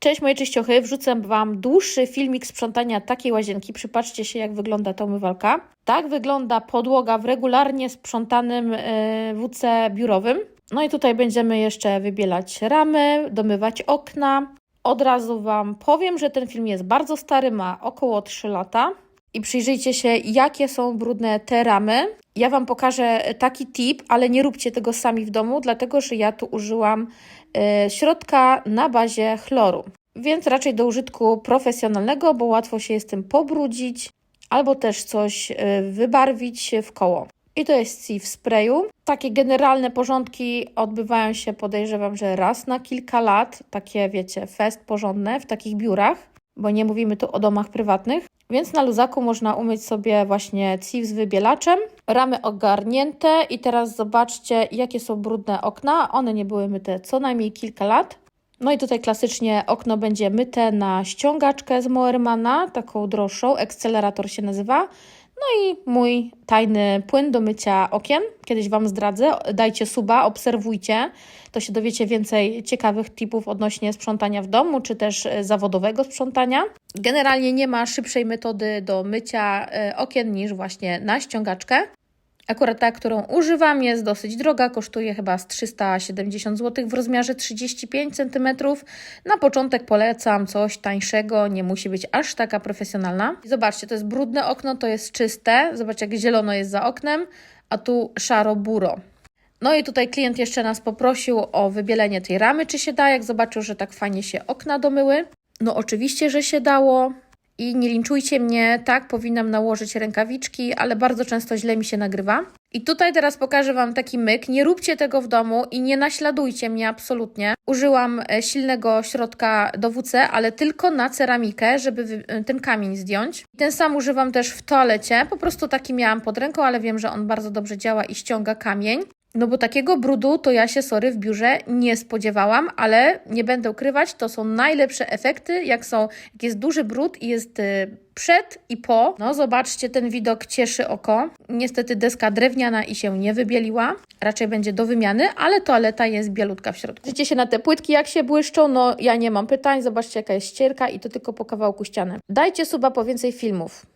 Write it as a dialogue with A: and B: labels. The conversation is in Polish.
A: Cześć moje czyściochy, wrzucę Wam dłuższy filmik sprzątania takiej łazienki. Przypatrzcie się jak wygląda ta umywalka. Tak wygląda podłoga w regularnie sprzątanym e, WC biurowym. No i tutaj będziemy jeszcze wybielać ramy, domywać okna. Od razu Wam powiem, że ten film jest bardzo stary, ma około 3 lata. I przyjrzyjcie się, jakie są brudne te ramy. Ja Wam pokażę taki tip, ale nie róbcie tego sami w domu, dlatego że ja tu użyłam e, środka na bazie chloru. Więc raczej do użytku profesjonalnego, bo łatwo się jest tym pobrudzić albo też coś e, wybarwić w koło. I to jest C w sprayu. Takie generalne porządki odbywają się, podejrzewam, że raz na kilka lat. Takie, wiecie, fest porządne w takich biurach, bo nie mówimy tu o domach prywatnych. Więc na luzaku można umyć sobie właśnie CIF z wybielaczem. Ramy ogarnięte i teraz zobaczcie, jakie są brudne okna. One nie były myte co najmniej kilka lat. No i tutaj klasycznie okno będzie myte na ściągaczkę z Moermana, taką droższą, Accelerator się nazywa. No i mój tajny płyn do mycia okien. Kiedyś Wam zdradzę. Dajcie suba, obserwujcie. To się dowiecie więcej ciekawych tipów odnośnie sprzątania w domu, czy też e, zawodowego sprzątania. Generalnie nie ma szybszej metody do mycia e, okien niż właśnie na ściągaczkę. Akurat ta, którą używam, jest dosyć droga, kosztuje chyba z 370 zł w rozmiarze 35 cm. Na początek polecam coś tańszego, nie musi być aż taka profesjonalna. Zobaczcie, to jest brudne okno, to jest czyste. Zobaczcie, jak zielono jest za oknem, a tu szaro-buro. No i tutaj klient jeszcze nas poprosił o wybielenie tej ramy, czy się da, jak zobaczył, że tak fajnie się okna domyły. No oczywiście, że się dało. I nie linczujcie mnie, tak, powinnam nałożyć rękawiczki, ale bardzo często źle mi się nagrywa. I tutaj teraz pokażę Wam taki myk. Nie róbcie tego w domu i nie naśladujcie mnie absolutnie. Użyłam e, silnego środka do WC, ale tylko na ceramikę, żeby e, ten kamień zdjąć. Ten sam używam też w toalecie. Po prostu taki miałam pod ręką, ale wiem, że on bardzo dobrze działa i ściąga kamień. No bo takiego brudu to ja się, sorry, w biurze nie spodziewałam, ale nie będę ukrywać, to są najlepsze efekty, jak są, jak jest duży brud i jest y, przed i po. No zobaczcie, ten widok cieszy oko. Niestety deska drewniana i się nie wybieliła, raczej będzie do wymiany, ale toaleta jest bielutka w środku. Patrzcie się na te płytki, jak się błyszczą, no ja nie mam pytań, zobaczcie jaka jest ścierka i to tylko po kawałku ściany. Dajcie suba po więcej filmów.